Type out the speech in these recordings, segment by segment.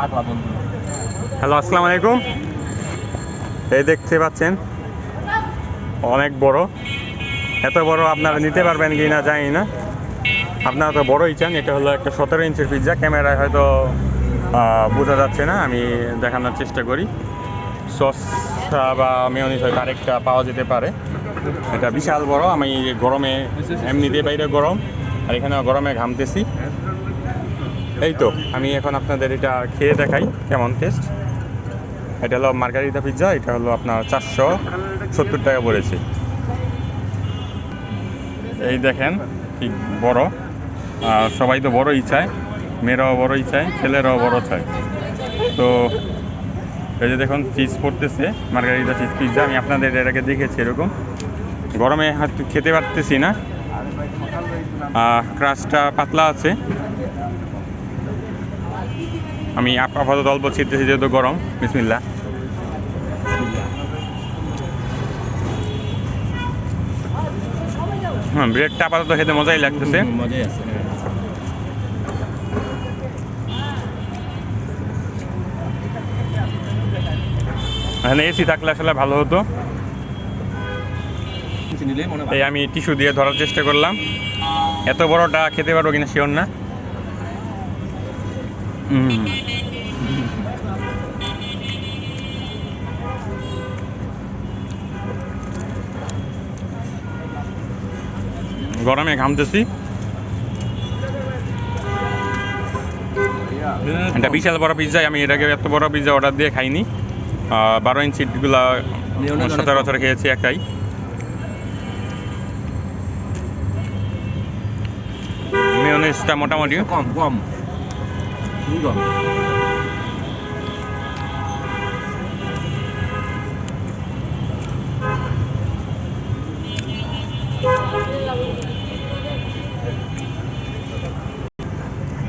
পাগলা বন্ধু। হ্যালো আসসালামু আলাইকুম। এই দেখতে পাচ্ছেন অনেক বড়। এত বড় আপনারা নিতে পারবেন কি না জানি না। আপনারা তো বড়ই চান এটা হলো একটা সতেরো ইঞ্চের পিৎজা ক্যামেরায় হয়তো বোঝা যাচ্ছে না আমি দেখানোর চেষ্টা করি। সস বা মেয়নিস হয়তো আরেকটা পাওয়া যেতে পারে। এটা বিশাল বড় আমি গরমে এমনিতে বাইরে গরম আর এখানে গরমে ঘামতেছি। এই তো, আমি এখন আপনাদের এটা খেয়ে দেখাই, কেমন টেস্ট এটা হলো মার্গারিটা পিৎজা এটা হলো আপনার চারশো সত্তর টাকা পড়েছে। এই দেখেন, কি বড়। আর সবাই তো বড়ই চায়, মেয়েরাও বড়ই চায়, ছেলেরাও বড় চায়। তো এই যে দেখুন চিজ পড়তেছে, মার্গারিটা চিজ পিৎজা আমি আপনাদের এর আগে দেখেছি এরকম। গরমে হয়তো খেতে পারতেছি না। ক্রাশটা পাতলা আছে। আমি আপ- আপাতত অল্প ছিটতেছি যেহেতু গরম। বিসমিল্লা হ্যাঁ ব্রেডটা আপাতত খেতে মজাই লাগতেছে। মজাই আছে এখানে এসি থাকলে আসলে ভালো হতো। হয় এই আমি টিস্যু দিয়ে ধরার চেষ্টা করলাম। এত বড়টা খেতে পারব কিনা শিওর না? হুম। গরমে ঘামতেছি। এটা বিশাল বড় পিৎজা আমি এর আগে এত বড় পিৎজা অর্ডার দিয়ে খাইনি। বারো ইঞ্চিগুলা সচরাচর খেয়েছি একাই। মেয়নিজটা মোটামুটি। কম কম।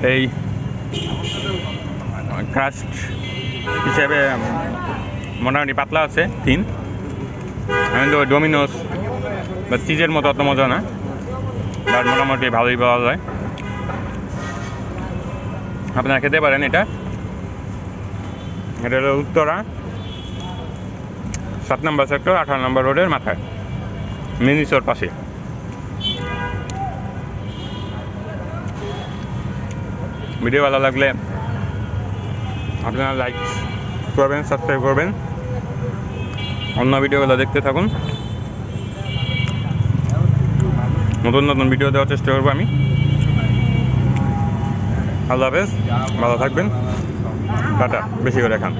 এই ক্রাস্ট হিসেবে মোটামুটি পাতলা আছে আমি তো ডোমিনোস বা চিজের মতো অত মজা না বাট মোটামুটি ভালোই পাওয়া যায়। আপনারা খেতে পারেন এটা। এটা হলো উত্তরা, সাত নম্বর সেক্টর আঠারো নম্বর রোডের মাথায়, মিনিসোর পাশে। ভিডিও ভালো লাগলে আপনারা লাইক করবেন সাবস্ক্রাইব করবেন। অন্য ভিডিওগুলো দেখতে থাকুন। নতুন নতুন ভিডিও দেওয়ার চেষ্টা করব আমি। আল্লাহ হাফেজ, ভালো থাকবেন। টাটা, বেশি করে খান।